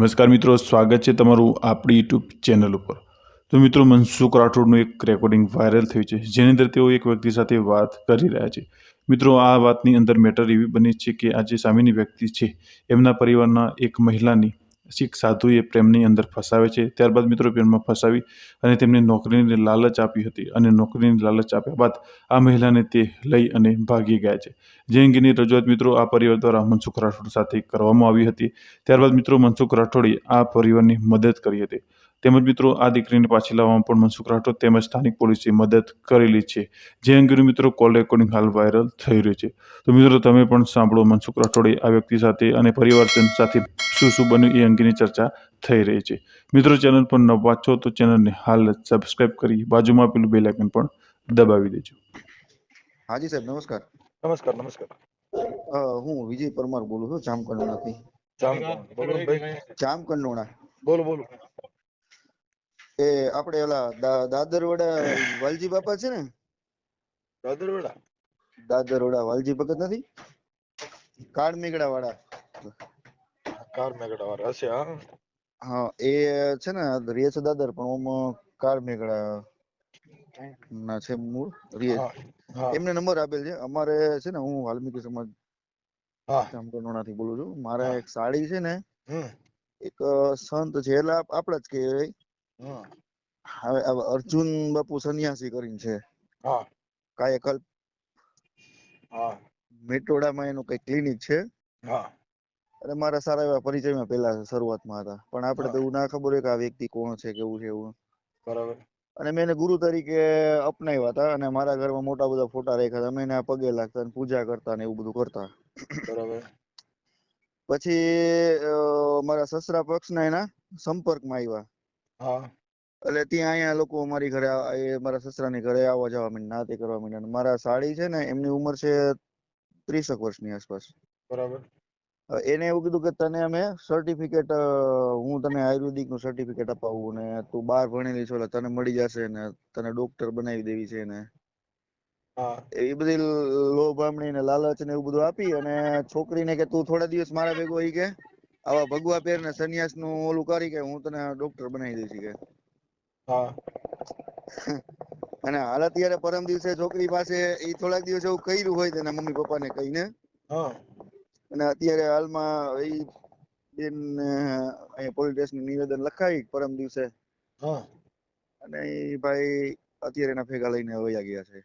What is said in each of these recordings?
નમસ્કાર મિત્રો, સ્વાગત છે તમારું આપણી યુટ્યુબ ચેનલ ઉપર. તો મિત્રો, મનસુખ રાઠોડનું એક રેકોર્ડિંગ વાયરલ થયું છે, જેની અંદર તેઓ એક વ્યક્તિ સાથે વાત કરી રહ્યા છે. મિત્રો, આ વાતની અંદર મેટર એવી બની છે કે આ જે સામેની વ્યક્તિ છે, એમના પરિવારના એક મહિલાની શીખ સાધુએ પ્રેમની અંદર ફસાવે છે. ત્યારબાદ મિત્રો પ્રેમમાં ફસાવી અને તેમને નોકરીની લાલચ આપી હતી અને નોકરીની લાલચ આપ્યા બાદ આ મહિલાને તે લઈ અને ભાગી ગયા છે. જે અંગેની રજૂઆત મિત્રો આ પરિવાર દ્વારા મનસુખ રાઠોડ સાથે કરવામાં આવી હતી. ત્યારબાદ મિત્રો મનસુખ રાઠોડે આ પરિવારની મદદ કરી હતી. તેમજ મિત્રો આ દીકરીને પાછી લાવવામાં પણ મનસુખ રાઠોડ તેમજ સ્થાનિક પોલીસે મદદ કરેલી છે. જે અંગેનું મિત્રો કોલ રેકોર્ડિંગ હાલ વાયરલ થઈ રહ્યું છે. તો મિત્રો તમે પણ સાંભળો મનસુખ રાઠોડે આ વ્યક્તિ સાથે અને પરિવારજન સાથે શું શું બન્યું એ અંગેની ચર્ચા થઈ રહી છે. મિત્રો ચેનલ પર ન વાંચો તો ચેનલને હાલ સબસ્ક્રાઇબ કરી બાજુમાં આપેલું બેલ આઇકન પણ દબાવી દેજો. હાજી સાહેબ નમસ્કાર. નમસ્કાર નમસ્કાર. હું વિજય પરમાર બોલું છું જામકંડોળાથી જામકંડોળા બોલો બોલો. એ આપણે ઓલા દાદરવાડા વાલજી બાપા છે ને? દાદરવાડા? દાદરવાડા વાલજી ભગત નથી? કાળમેઘડા વાળા કાર મેગડા વાળા હશે હા. હા એ છે ને રે છે દાદર પણ ઓમ કાળમેઘડા ના છે મૂળ રે એમને નંબર આપેલ છે. અમારે છે ને હું વાલ્મીકી સમાજ હા. જામકંડોળાથી બોલું છું. મારે એક સાડી છે ને એક સંત છે. એટલે આપડા જ કહેવાય. હવે અર્જુન બાપુ સન્યાસી કરીને છે. હા. કાયકલ્પ હા. મેટોડામાં એનું કઈ ક્લિનિક છે. હા. અને મારા સારા એવા પરિચયમાં પેલા શરૂઆતમાં હતા. પણ આપણે તો એવું ના ખબર હોય કે આ વ્યક્તિ કોણ છે કેવું છે એવું. બરાબર. અને મેં એને ગુરુ તરીકે અપનાવ્યા હતા અને મારા ઘરમાં મોટા બધા ફોટા રાખ્યા હતા. અમે એના પગે લાગતા અને પૂજા કરતા ને એવું બધું કરતા. બરાબર. પછી મારા સસરા પક્ષના એના સંપર્કમાં આવ્યા. હા. એટલે ત્યાં અહીંયા લોકો અમારી ઘરે એ મારા સસરાની ઘરે આવવા જવા માંડ્યા નાતે કરવા માંડ્યા મારા સાડી છે ને એમની ઉંમર છે ત્રીસેક વર્ષની આસપાસ. બરાબર. એને એવું કીધું કે તને અમે સર્ટિફિકેટ હું તને આયુર્વેદિકનું સર્ટિફિકેટ અપાવું ને તું બાર ભણેલી છો એટલે તને મળી જશે ને તને ડોક્ટર બનાવી દેવી છે ને. એ બધી લોભામણી ને લાલચ ને એવું બધું આપી અને છોકરીને કે તું થોડા દિવસ મારા ભેગો ઈ કે આવા ભગવા પહેર ને સન્યાસનું ઓલું કરી કે હું તને ડોક્ટર બનાવી દઈશ કે. હા. અને હાલ અત્યારે પરમ દિવસે છોકરી પાસે એ થોડાક દિવસ એવું કર્યું હોય તેના મમ્મી પપ્પા ને કહીને અને અત્યારે હાલમાં એ બેન પોલીસ સ્ટેશન નિવેદન લખાવી પરમ દિવસે. હા. અને એ ભાઈ અત્યારે એના ભેગા લઈને વયા ગયા છે.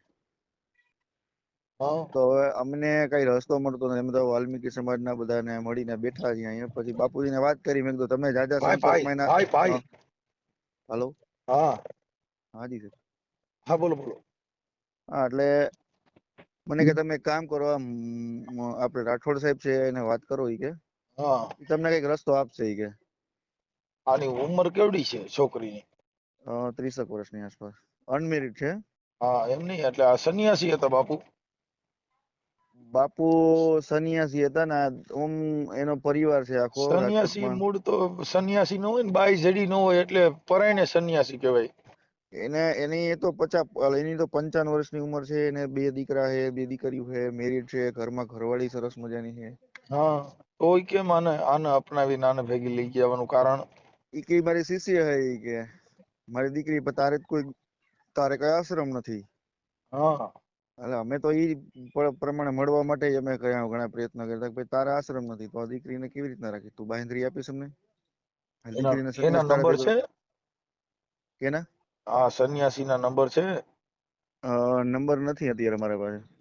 તો હવે અમને કઈ રસ્તો મળતો નથી. અમે તો વાલ્મીકી સમાજના બધાને મળીને બેઠા છીએ અહીંયા. પછી બાપુજીને વાત કરી. મેં કીધું તમે જાજા સંપર્ક ભાઈ હાલો? હા. હાજી સર હા બોલો બોલો. હા એટલે મને કે તમે કામ કરો આપણે રાઠોડ સાહેબ છે એને વાત કરો ઈ કે. હા. તમને કંઈક રસ્તો આપશે ઈ કે. આની ઉંમર કેવડી છે છોકરીની? અ, ત્રીસેક વર્ષની આસપાસ. અનમેરિડ છે. હા એમ નહીં. એટલે આ સન્યાસી હતા બાપુ. બાપુ સન્યાસી હતા ને ઓમ એનો પરિવાર છે આખો સન્યાસી. મૂળ તો સન્યાસી નો હોય ને બાઈ જડી નો હોય એટલે પરાયને સન્યાસી કહેવાય. એને એની એ તો પચાસ એની તો પંચાવન વર્ષની ઉંમર છે એને બે દીકરા છે બે દીકરીઓ છે મેરીડ છે ઘરમાં ઘરવાળી સરસ મજાની છે હા તોય કેમ આને આને અપનાવીને આને ભેગી લઈ જવાનું કારણ? કે મારી શિષ્ય હે કે મારી દીકરી તારે કોઈ તારે કઈ આશ્રમ નથી. હા. એટલે અમે તો ઈ પ્રમાણે મળવા માટે જ અમે ઘણા ઘણા પ્રયત્ન કરતા ભાઈ તારા આશ્રમ નથી તો આ દીકરીને કેવી રીતના રાખી? તું બાંહેધરી આપીશ અમને? એના નંબર છે? કેના? આ સન્યાસીના નંબર છે? અ, નંબર નથી અત્યારે મારા પાસે.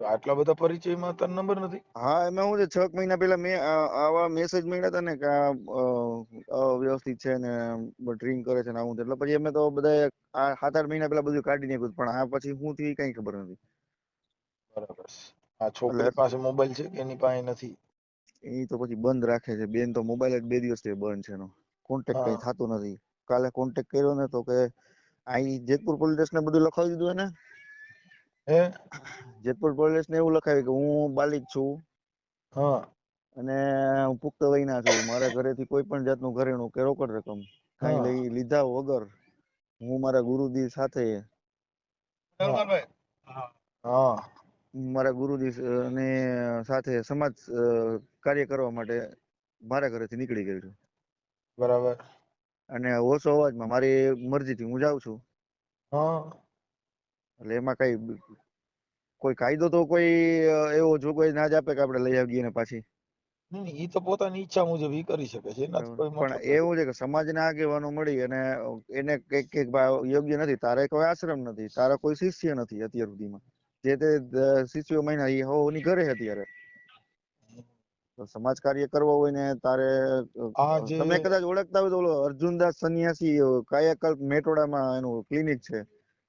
આટલા બધા પરિચયમાં તને નંબર નથી? હા એમાં હું છે છ મહિના પહેલા મેં આવા મેસેજ મળ્યા હતા ને કે આ અવ્યવસ્થિત છે ને ડ્રિંક કરે છે ને આવું એટલે પછી અમે તો બધા આ સાત આઠ મહિના પહેલા બધું કાઢી નાખ્યું પણ આ પછી હું થી કઈ ખબર નથી. બરાબર આ છોકરી પાસે મોબાઈલ છે કે એની પાસે નથી? એ તો પછી બંધ રાખે છે. બેન તો મોબાઈલ જ બે દિવસથી બંધ છે એનો. કોન્ટેક્ટ કઈ થતો નથી. કાલે કોન્ટેક્ટ કર્યો ને તો કે અહીં જેતપુર પોલીસ ને બધું લખાવી દીધું એને. હે? જેતપુર પોલીસ ને એવું લખાવ્યું કે હું બાલિક છું. હા. અને હું પુખ્ત વયના છું. મારા ઘરેથી કોઈ પણ જાતનું ઘરેણું કે રોકડ રકમ કઈ લઈ લીધા વગર હું મારા ગુરુજી સાથે હા. મારા ગુરુજી ને સાથે સમાજ કાર્ય કરવા માટે મારા ઘરેથી નીકળી ગયેલ છું. બરાબર. અને ઓછો અવાજમાં મારી મરજીથી હું જાઉં છું. હા. એટલે એમાં કઈ કોઈ કાયદો તો કોઈ એવો એવો જોગવાઈ ના જ આપે કે આપણે લઈ આવીએ ને પાછી. નહીં, તો પોતાની ઈચ્છા મુજબ ઈ કરી શકે છે. પણ એવું છે કે સમાજના આગેવાનો મળી અને એને કંઈક કંઈક યોગ્ય નથી. તારે કોઈ આશ્રમ નથી. તારા કોઈ શિષ્ય નથી અત્યાર સુધીમાં. જે તે શિષ્યો મહિના એ હોની ઘરે અત્યારે. તો સમાજ કાર્ય કરવો હોય ને તારે જે તમે કદાચ ઓળખતા હોય તો ઓલો અર્જુનદાસ સન્યાસી કાયાકલ્પ મેટોડામાં એનું ક્લિનિક છે.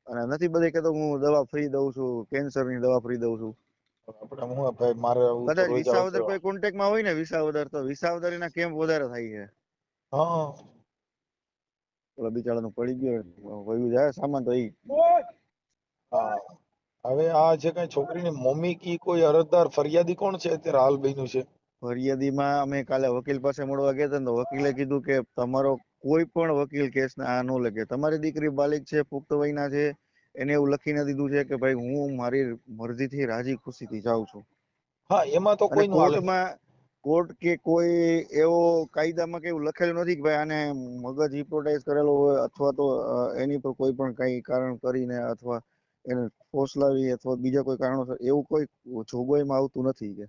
અને નથી બધે કહેતો હું દવા ફ્રી દઉં છું કેન્સરની દવા ફ્રી દઉં છું. આપણે હું ભાઈ મારે કદાચ વિસાવદર કોઈ કોન્ટેક્ટમાં હોય ને વિસાવદર તો વિસાવદર એના કેમ્પ વધારે થાય છે. હા. ઓલા બિચારાનું પડી ગયો વયું જાય સામાન તો ઈ. હા. હવે આ જે કઈ છોકરીની મમ્મી કી કોઈ અરજદાર ફરિયાદી કોણ છે અત્યારે હાલ બન્યું છે? ફરિયાદીમાં અમે કાલે વકીલ પાસે મળવા ગયા હતા ને તો વકીલે કીધું કે તમારો કોઈ પણ વકીલ કેસ આ ન લખે. તમારી દીકરી બાલિક છે પુખ્ત વયના છે એને એવું લખીને દીધું છે કે ભાઈ હું મારી મરજીથી રાજી ખુશીથી જાઉં છું. હા એમાં તો કોઈ કોર્ટમાં કોર્ટ કે કોઈ એવો કાયદામાં કે એવું લખેલું નથી કે ભાઈ આને મગજ હિપ્નોટાઇઝ કરેલો હોય અથવા તો એની પર કોઈ પણ કઈ કારણ કરીને અથવા એને ફોસલાવી અથવા બીજા કોઈ કારણોસર એવું કોઈ જોગવાઈમાં આવતું નથી કે.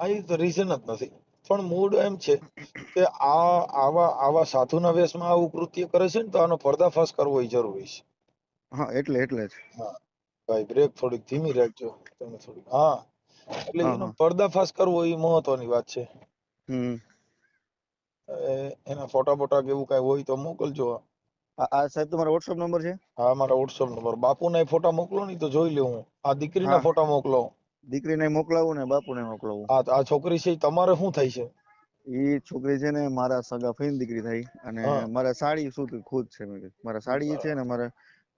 આ રીઝન જ નથી. પણ મૂળ એમ છે કે આ આવા આવા સાધુના વેશમાં આવું કૃત્ય કરે છે ને તો આનો પર્દાફાશ કરવો એ જરૂરી છે. હા એટલે એટલે જ. ભાઈ બ્રેક થોડીક ધીમી રાખજો. તમે થોડીક હા. એટલે એનો પર્દાફાશ કરવો એ મહત્વની વાત છે. હમ. એના ફોટા બોટા કે એવું કઈ હોય તો મોકલજો. આ સાહેબ તમારો વોટ્સઅપ નંબર છે? હા મારા વોટ્સઅપ નંબર. બાપુના ફોટા મોકલો ને તો જોઈ લઉં હું. આ દીકરીના ફોટા મોકલો. દીકરીને મોકલાવું ને બાપુને મોકલાવું. હા આ છોકરી છે તમારે શું થાય છે? ઈ છોકરી છે ને મારા સગા ફઈની દીકરી થઈ અને. મારા સાડી શું ખુદ છે મારા સાડી છે ને મારા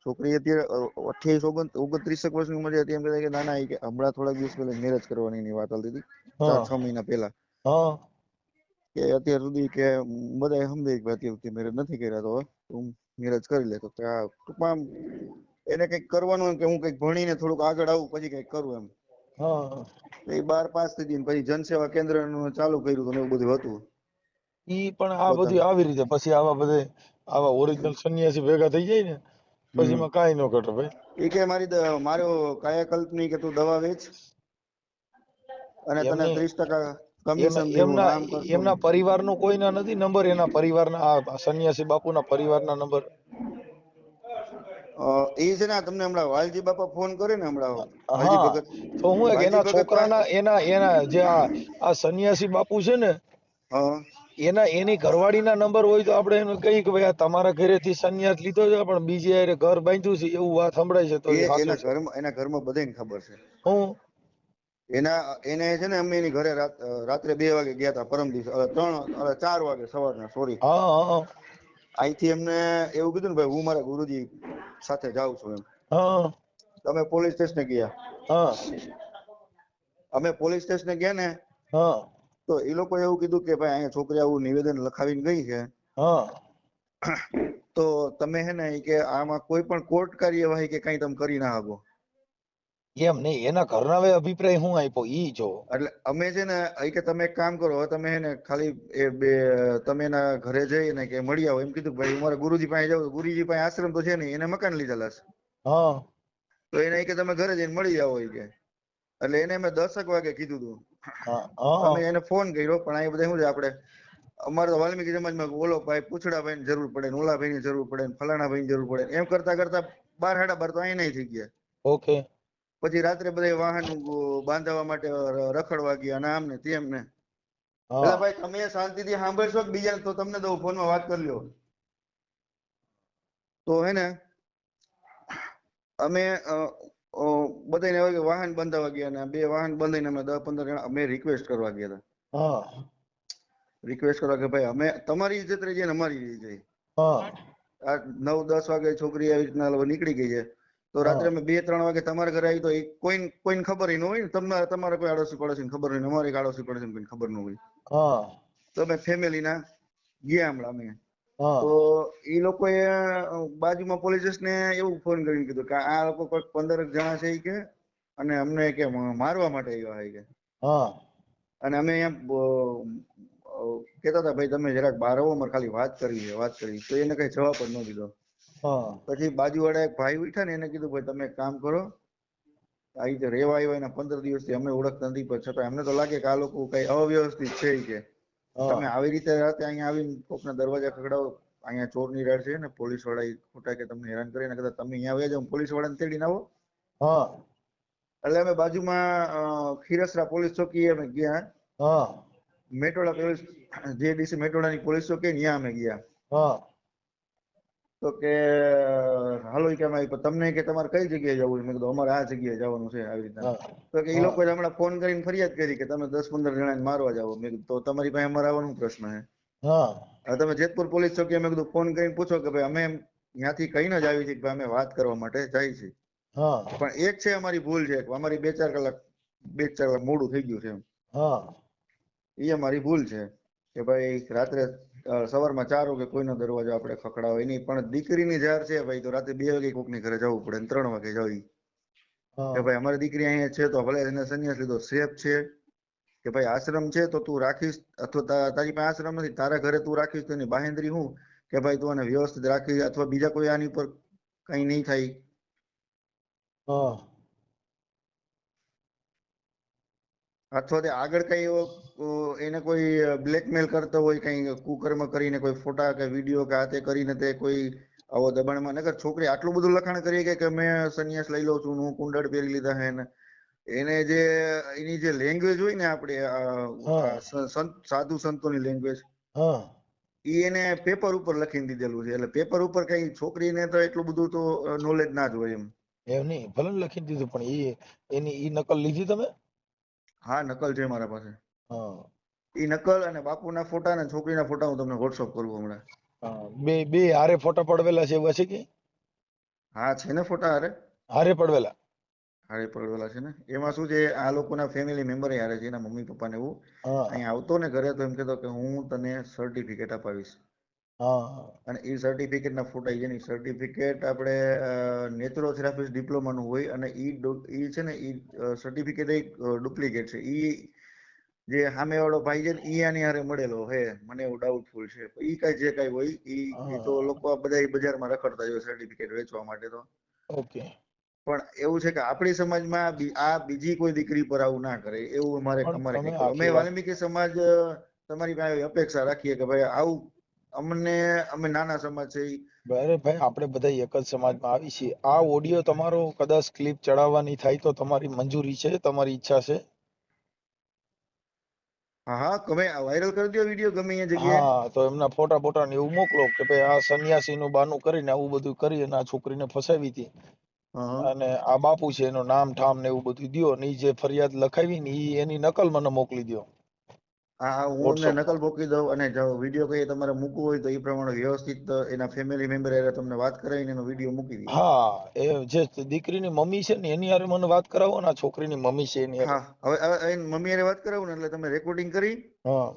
છોકરી અત્યારે અઠ્યાવીસ ઓગણત્રીસ એક વર્ષની ઉંમર હતી એમ કહેતા કે ના ના કે હમણાં થોડાક દિવસ પહેલા મેરેજ કરવાની એની વાત ચાલતી હતી. ચાર છ મહિના પહેલા. કે અત્યાર સુધી કે બધા સમજે કે અત્યાર સુધી મેરેજ નથી કર્યા તો તું મેરેજ કરી લે. તો ટૂંકમાં એને કંઈક કરવાનું કે હું કંઈક ભણીને થોડુંક આગળ આવું પછી કંઈક કરું એમ. હા. એ બાર પાસ થઈ ગઈ ને પછી જનસેવા કેન્દ્રનું ચાલુ કર્યું હતું એવું બધું હતું. ઈ પણ આ. બધું આવી રીતે. પછી આવા બધે આવા ઓરિજિનલ સન્યાસી ભેગા થઈ જાય ને પછી. એમાં કાંઈ ન ઘટે ભાઈ. એ કે મારી મારો મારો કાયાકલ્પની કે તું દવા વેચ અને તને ત્રીસ ટકા એમના પરિવાર નો એમના પરિવારનો કોઈના નથી નંબર એના પરિવારના આ સન્યાસી બાપુના પરિવારના નંબર એ છે ને તમને હમણાં વાલજી બાપા ફોન કરે ને હમણાં ભગત તો હું એક એના છોકરાના એના એના જે આ સન્યાસી બાપુ છે ને એના એની ઘરવાળીના નંબર હોય તો આપણે એને કહીએ કે ભાઈ આ તમારા ઘરેથી સંન્યાસ લીધો છે પણ બીજે આરે ઘર બાંધ્યું છે એવું વાત સંભળાય છે તો એના ઘરમાં એના ઘરમાં બધાને ખબર છે. હું? એના એને છે ને અમે એની ઘરે રાત્રે બે વાગે ગયા હતા પરમ દિવસે ત્રણ ચાર વાગે સવારના સોરી. અહીંથી એમને એવું કીધું ને ભાઈ હું મારા ગુરુજી સાથે જાઉં છું એમ. હા. તમે પોલીસ સ્ટેશને ગયા? હા. અમે પોલીસ સ્ટેશને ગયા ને હા. તો એ લોકો એવું કીધું કે ભાઈ અહીંયા છોકરી આવું નિવેદન લખાવીને ગઈ છે. હા. તો તમે હે ને કે આમાં કોઈ પણ કોર્ટ કાર્યવાહી કે કઈ તમે કરી ના શકો. એમ નહીં એના ઘરના હવે અભિપ્રાય હું આપ્યો ઈ જો. એટલે અમે છે ને અહીં કે તમે એક કામ કરો તમે હે ને ખાલી એ બે તમે એના ઘરે જઈને કે મળી આવો. એમ કીધું ભાઈ મારા ગુરુજી પાસે જાવ ગુરુજી પાસે આશ્રમ તો છે નહીં એને મકાન લીધેલા છે. હા. તો એને કે તમે ઘરે જઈને મળી આવો કે. એટલે એને મેં દસક વાગે કીધું હતું હા અમે એને ફોન કર્યો પણ આ બધા શું છે આપણે અમારે તો વાલ્મીકી સમાજમાં ઓલો ભાઈ પૂછડા ભાઈ જરૂર પડે ઓલા ભાઈ ની જરૂર પડે ફલાણા ભાઈ જરૂર પડે એમ કરતા કરતા બાર સાડા બાર તો અહીં થઈ ગયા. ઓકે. પછી રાત્રે બધા વાહન બાંધવા માટે રખડવા ગયા અને આમ ને તેમ ને એટલે ભાઈ તમે શાંતિથી સાંભળશો કે બીજા તો તમને દઉં ફોનમાં વાત કરી લ્યો તો હે ને અમે બધાને હવે વાહન બંધાવા ગયા ને બે વાહન બંધાઈને અમે દસ પંદર જણા અમે રિક્વેસ્ટ કરવા ગયા હતા. રિક્વેસ્ટ કરવા કે ભાઈ અમે તમારી ઇજ્જત રહી જાય ને અમારી રહી જાય. નવ દસ વાગે છોકરી આવી રીતના નીકળી ગઈ છે. તો રાત્રે અમે બે ત્રણ વાગે તમારા ઘરે આવી તો એ કોઈ કોઈને ખબર ન હોય તમને તમારે કોઈ આડોશી પડોશી ખબર હોય ને અમારે આડોશી પડોશી કોઈ ખબર ન હોય. તો અમે ફેમિલી ના ગયા હમણાં અમે. તો એ લોકોએ અ, બાજુમાં પોલીસ ને એવું ફોન કરીને કીધું કે આ લોકો કોઈ પંદર જણા છે કે અને અમને કે મારવા માટે આવ્યા છે કે. અને અમે અહીંયા કેતા હતા ભાઈ તમે જરાક બાર આવો મારે ખાલી વાત કરવી છે વાત કરવી તો એને કઈ જવાબ જ ન દીધો. પછી બાજુવાળા એક ભાઈ બેઠા ને એને કીધું ભાઈ તમે એક કામ કરો. આ રીતે રેવા આવ્યા એના પંદર દિવસથી અમે ઓળખતા નથી પણ છતાં એમને તો લાગે કે આ લોકો કઈ અવ્યવસ્થિત છે કે. તમે આવી રીતે રાતે અહીંયા આવીને કોકના દરવાજા ખખડાવો અહીંયા ચોરની રાડ છે ને પોલીસવાળા ખોટા કે તમને હેરાન કરે એના કરતા તમે અહીંયા આવ્યા જાઓ પોલીસ વાળાને તેડીને આવો. હા. એટલે અમે બાજુમાં ખીરસરા પોલીસ ચોકી અમે ગયા. હા. મેટોડા પોલીસ જેડીસી મેટોડાની પોલીસ ચોકી ત્યાં અમે ગયા. હા. તો કે હાલો કેમ તમને કે તમારે કઈ જગ્યાએ જવું? છે મેં કીધું અમારે આ જગ્યાએ જવાનું છે આવી રીતના. તો કે એ લોકો હમણાં ફોન કરીને ફરિયાદ કરી કે તમે દસ પંદર જણા મારવા જાવ મેં કીધું તો તમારી પાસે અમારે આવવાનો પ્રશ્ન છે. હા. તમે જેતપુર પોલીસ ચોકી મેં કીધું ફોન કરીને પૂછો કે ભાઈ અમે ત્યાંથી કહીને જ આવી છીએ કે ભાઈ અમે વાત કરવા માટે જાય છે. પણ એક છે અમારી ભૂલ છે અમારી બે ચાર કલાક બે ચાર કલાક મોડું થઈ ગયું છે એમ. એ અમારી ભૂલ છે કે ભાઈ રાત્રે સવારમાં ચાર વાગે કોઈનો દરવાજો આપણે ખખડાવો. એની પણ દીકરીની જાર છે ભાઈ તો રાતે બે વાગે કોકની ઘરે જવું પડે ત્રણ વાગે જવી. કે ભાઈ અમારી દીકરી અહીંયા છે તો ભલે એને સંન્યાસ લીધો સેફ છે. કે ભાઈ આશ્રમ છે તો તું રાખીશ અથવા તારી પાસે આશ્રમ નથી તારા ઘરે તું રાખીશ તો એની બાહેંધરી હું. કે ભાઈ તું આને વ્યવસ્થિત રાખી અથવા બીજા કોઈ આની ઉપર કઈ નહીં થાય હા અથવા તે આગળ કઈ એને કોઈ બ્લેકમેલ કરતો હોય કઈ કુકર્મ કરીને કોઈ ફોટા કે વીડિયો કે આ તે કરીને તે કોઈ આવો દબાણમાં નગર છોકરી આટલું બધું લખાણ કરી કે મેં સંન્યાસ લઈ લઉં છું હું કુંડળ પહેરી લીધા હે ને. એને જે એની જે લેંગ્વેજ હોય ને આપણે સાધુ સંતોની લેંગ્વેજ ઈ એને પેપર ઉપર લખીને દીધેલું છે. એટલે પેપર ઉપર કઈ છોકરીને તો એટલું બધું તો નોલેજ ના જ હોય એમ. એમ નહીં ભલે લખી દીધું પણ એ એની ઈ નકલ લીધી તમે? હા નકલ છે મારા પાસે. હા. ઈ નકલ અને બાપુના ફોટા અને છોકરીના ફોટા હું તમને વોટ્સઅપ કરું હમણાં. હા બે બે હારે ફોટા પડવેલા છે એવા છે કે? હા છે ને ફોટા હારે. હારે પડવેલા? હારે પડવેલા છે ને. એમાં શું છે આ લોકોના ફેમિલી મેમ્બર હારે છે એના મમ્મી પપ્પાને એવું. અહીં અહીંયા આવતો ને ઘરે તો એમ કહેતો કે હું તને સર્ટિફિકેટ અપાવીશ અને એ સર્ટિફિકેટ ના ફોટા જેની સર્ટિફિકેટ આપણે નેચરોથેરાપિસ્ટ ડિપ્લોમાનું હોય અને એ એ છે ને એ સર્ટિફિકેટ એક ડુપ્લિકેટ છે. એ જે સામે વાળો ભાઈ છે ને ઈ આની હારે મળેલો હે. મને એવું ડાઉટફુલ છે. ઈ કઈ જે કઈ હોય ઈ ઈ તો લોકો બધા બજારમાં રખડતા જ હોય સર્ટિફિકેટ વેચવા માટે તો. ઓકે. પણ એવું છે કે આપણી સમાજમાં આ બીજી કોઈ દીકરી પર આવું ના કરે. એવું અમારે અમારે અમે વાલ્મીકી સમાજ તમારી પાસે અપેક્ષા રાખીએ કે ભાઈ આવું અમને અમે નાના સમાજ છે અરે ભાઈ આપણે બધા એક જ સમાજમાં આવી છીએ. આ ઓડિયો તમારો કદાચ ક્લિપ ચડાવવાની થાય તો તમારી મંજૂરી છે તમારી ઈચ્છા છે? હા હા તમે વાયરલ કરી દો વીડિયો ગમે એ જગ્યાએ. હા તો એમના ફોટા ફોટા ને એવું મોકલો કે ભાઈ આ સન્યાસી નું બાનું કરીને આવું બધું કરી અને આ છોકરીને ફસાવી હતી. અને આ બાપુ છે એનું નામ ઠામ ને એવું બધું દયો ને જે ફરિયાદ લખાવી ને એની નકલ મને મોકલી દ્યો. હા હા તમને નકલ મૂકી દઉં અને જો વીડિયો કઈ તમારે મૂકવું હોય તો એ પ્રમાણે વ્યવસ્થિત એના ફેમિલી મેમ્બર હારે તમને વાત કરાવીને એનો વીડિયો મૂકી દઈએ હા એ જે દીકરીની મમ્મી છે ને એની હારે મને વાત કરાવો ને છોકરીની મમ્મી છે એની હા હવે હવે એની મમ્મી હારે વાત કરાવું ને એટલે તમે રેકોર્ડિંગ કરી હા.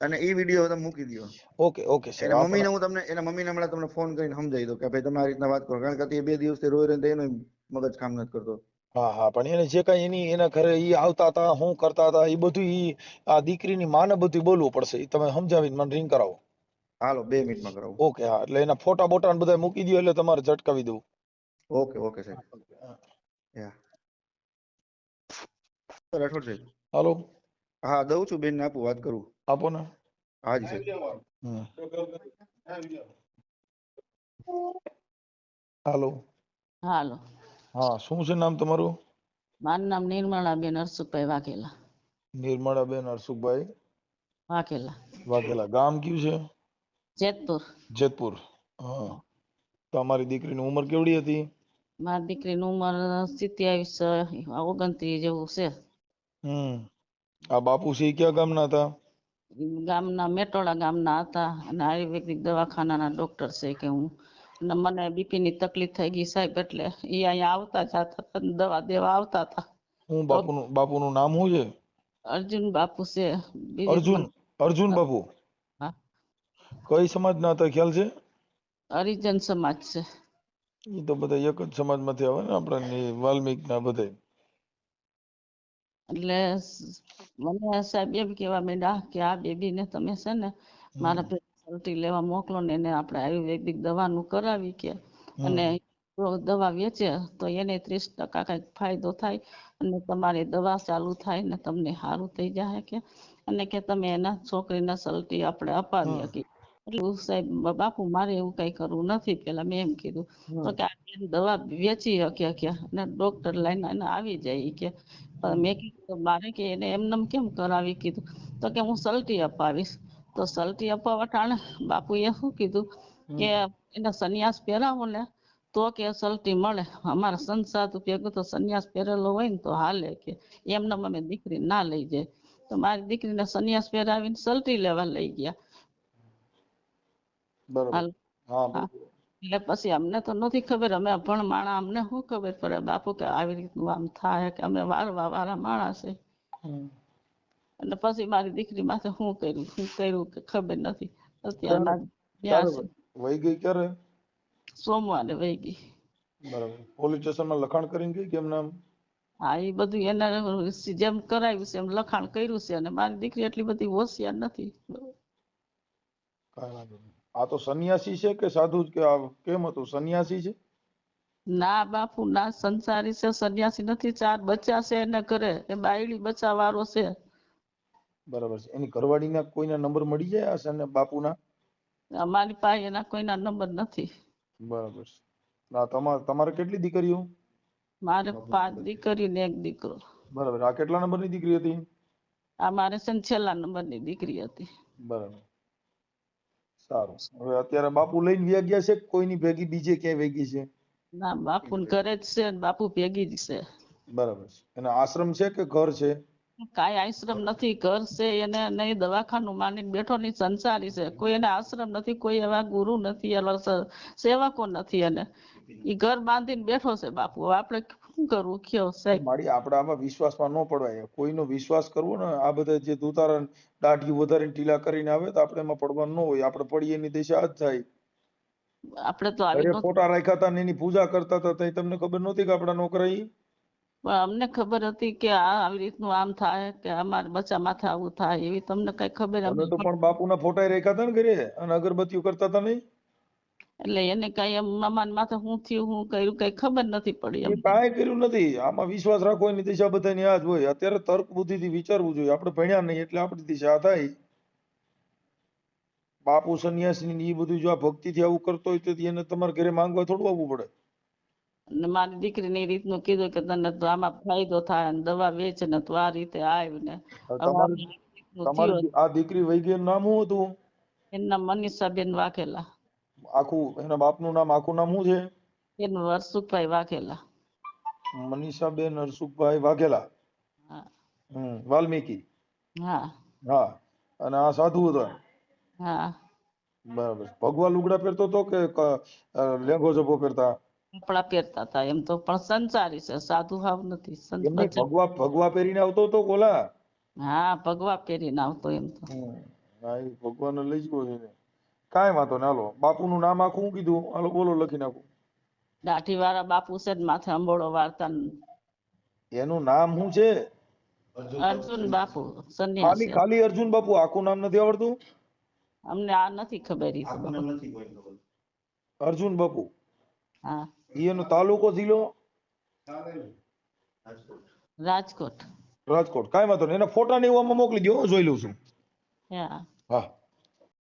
અને એ વીડિયો તમે મૂકી દો ઓકે ઓકે સર એના મમ્મીને હું તમને એના મમ્મીને હમણાં તમને ફોન કરીને સમજાવી દઉં કે ભાઈ તમે આ રીતના વાત કરો. કારણ કે એ બે દિવસથી રોઈ રહીને એનો મગજ કામ નથી કરતો. હા હા પણ એને જે કઈ એની એના ઘરે ઈ આવતા હતા શું કરતા હતા એ બધું ઈ આ દીકરીની માને બધું બોલવું પડશે. ઈ તમે સમજાવીને મને રિંગ કરાવો. હાલો બે મિનિટમાં કરાવું. ઓકે હા એટલે એના ફોટા બોટા ને બધા મૂકી દો એટલે તમારે ઝટકાવી દઉં. ઓકે ઓકે સાહેબ. રાઠોડ સાહેબ. હાલો. હા દઉં છું બેન આપું વાત કરું. આપો ને. હાજી સાહેબ. હાલો. હાલો. હા શું છે નામ તમારું? મારું નામ નિર્મળાબેન હરસુભાઈ વાઘેલા. નિર્મળાબેન હરસુખભાઈ વાઘેલા. વાઘેલા. ગામ કયું છે? જેતપુર. જેતપુર. હા. તમારી દીકરીની ઉંમર કેવડી હતી? મારી દીકરીની ઉંમર સિત્યાવીસ ઓગણત્રીસ જેવું છે. હમ. આ બાપુ છે કયા ગામના હતા? ગામના મેટોડા ગામના હતા અને આયુર્વેદિક દવાખાનાના ડોક્ટર છે કે હું અને મને બીપી ની તકલીફ થઈ ગઈ સાહેબ એટલે એ અહીંયા આવતા જતા હતા દવા દેવા આવતા હતા. હું બાપુનું બાપુનું નામ શું છે? અર્જુન બાપુ છે. અર્જુન અર્જુન બાપુ? હા. કઈ સમાજના હતા ખ્યાલ છે? હરિજન સમાજ છે. એ તો બધા એક જ સમાજમાંથી આવે ને આપણા વાલ્મીક ના બધા એટલે મને સાહેબ એમ કેવા માંડ્યા કે આ બેબીને તમે છે ને મારા ફેસિલિટી લેવા મોકલો ને એને આપણે આયુર્વેદિક દવાનું કરાવી કે અને દવા વેચે તો એને ત્રીસ ટકા કંઈક ફાયદો થાય અને તમારી દવા ચાલુ થાય ને તમને સારું થઈ જાય કે અને કે તમે એના છોકરીના સલટી આપણે અપાવી. શકીએ. એટલે સાહેબ બાપુ મારે એવું કઈ કરવું નથી પેલા મેં એમ કીધું. તો કે આ દવા વેચી શકે કે અને ડોક્ટર લઈને એને આવી જાય કે મેં કીધું મારે કે એને એમને કેમ કરાવી કીધું? તો કે હું સલટી અપાવીશ. તો સલટી અપાવવા ટાણે બાપુએ શું કીધું કે એને સંન્યાસ પહેરાવો ને તો કે સલટી મળે. અમારા સંસાર ભેગું તો સંન્યાસ પહેરેલો હોય ને તો હાલે કે એમને અમે દીકરી ના લઈ જાય. તો મારી દીકરીને સંન્યાસ પહેરાવીને સલટી લેવા લઈ ગયા. એટલે પછી અમને તો નથી ખબર અમે અભણ માણા અમને શું ખબર પડે? બાપુ કે આવી રીતનું આમ થાય કે અમે વારવા વાળા માણસ છે. અને પછી મારી દીકરી માથે શું કર્યું? શું કર્યું કે ખબર નથી. અત્યારે મારી ત્યાં છે. વહી ગઈ ક્યારે? સોમવારે વહી ગઈ. બરાબર. પોલીસ સ્ટેશનમાં લખાણ કરીને ગઈ કેમ નામ હા એ બધું એના જેમ કરાવ્યું છે એમ લખાણ કર્યું છે અને મારી દીકરી એટલી બધી હોશિયાર નથી. આ તો સંન્યાસી છે કે સાધુ જ કે કેમ હતું? સંન્યાસી છે? ના બાપુ ના સંસારી છે સંન્યાસી નથી. ચાર બચ્ચા છે એને ઘરે. એ બાયડી બચ્ચા વાળો છે. બરાબર છે. એની ઘરવાળીના કોઈના નંબર મળી જાય આ સને બાપુના? અમારી પાસે એના કોઈના નંબર નથી. બરાબર છે. ના તમારે તમારે કેટલી દીકરીઓ? મારે પાંચ દીકરી. ને એક દીકરો. બરાબર. આ કેટલા નંબરની દીકરી હતી? આ મારે છે ને છેલ્લા નંબરની દીકરી હતી. બરાબર. સારું. હવે અત્યારે બાપુ લઈને વ્યા ગયા છે કોઈની ભેગી બીજે ક્યાંય વેગી છે? ના બાપુ ઘરે જ છે ને બાપુ ભેગી જ છે. બરાબર છે. એનો આશ્રમ છે કે ઘર છે? કાંઈ આશ્રમ નથી ઘર છે એને નહીં દવાખાનું માની બેઠો ની સંસારી છે. કોઈ એને આશ્રમ નથી કોઈ એવા ગુરુ નથી એવા સેવકો નથી એને. ઈ ઘર બાંધીને બેઠો છે બાપુ. આપણે શું કરવું? કયો સાહેબ? મારી આપણે આમાં વિશ્વાસમાં ન પડવાય. કોઈનો વિશ્વાસ કરવો ને આ બધા જે દૂતારણ દાઢી વધારીને ટીલા કરીને આવે તો આપણે એમાં પડવાનું ન હોય. આપણે પડીએ એની દિશા જ થાય. આપણે તો આવી ફોટા રાખ્યા હતા એની પૂજા કરતા હતા તમને ખબર નહોતી કે આપણા નોકરા ઈ? પણ અમને ખબર હતી કે આ આવી રીતનું આમ થાય કે અમારા બચ્ચા માથે આવું થાય એવી તમને કઈ ખબર અમે તો પણ બાપુના ફોટા રાખ્યા હતા ને ઘરે અને અગરબત્તીઓ કરતા હતા નહીં. એટલે એને કઈ એમ મામા માથે શું થયું શું કર્યું કઈ ખબર નથી પડી એમ કાંઈ કર્યું નથી આમાં વિશ્વાસ રાખો એની દિશા બધાની આ જ હોય. અત્યારે તર્ક બુદ્ધિથી વિચારવું જોઈએ આપણે ભણ્યા નહીં એટલે આપણી દિશા થાય. બાપુ સંન્યાસી ને એ બધું જો આ ભક્તિથી આવું કરતો હોય તો એને તમારે ઘરે માંગવા થોડું આવવું પડે. અને મારી દીકરીને એ રીતનું કીધું કે તને તો આમાં ફાયદો થાય અને દવા વેચ ને તું આ રીતે આવ ને. તમારી આ દીકરી વહી ગઈ નામ શું હતું? એના મનીષાબેન વાઘેલા. આખું એના બાપનું નામ આખું નામ શું છે? એનું હરસુખભાઈ વાઘેલા. મનીષાબેન હરસુખભાઈ વાઘેલા? હા. હમ વાલ્મીકી? હા. હા. અને આ સાધુ હતા? હા. બરાબર. ભગવા લુગડા પહેરતો તો કે લેંગો લેંઘો જભો પહેરતા? કપડા પહેરતા હતા. એમ તો પણ સંસારી છે. સાધુ હાવ નથી. સંત ભગવા ભગવા પહેરીને આવતો હતો કોલા? હા ભગવા પહેરીને આવતો એમ તો. ભગવાનને લઈ જ ગયો છે એને. કાંઈ વાંધો નહીં. હાલો બાપુનું નામ આખું કીધું? હાલો બોલો લખી નાખું. દાઢી વાળા બાપુ છે ને માથે અંબોળો વાર્તા એનું નામ શું છે? અર્જુન બાપુ ખાલી ખાલી અર્જુન બાપુ આખું નામ નથી આવડતું? અમને આ નથી ખબર તો. અર્જુન બાપુ. હા. એનો તાલુકો જિલ્લો? રાજકોટ. રાજકોટ. કાંઈ વાંધો નહીં. એના ફોટા ને એવું આમાં મોકલી દો હું જોઈ લઉં છું. હા. હા.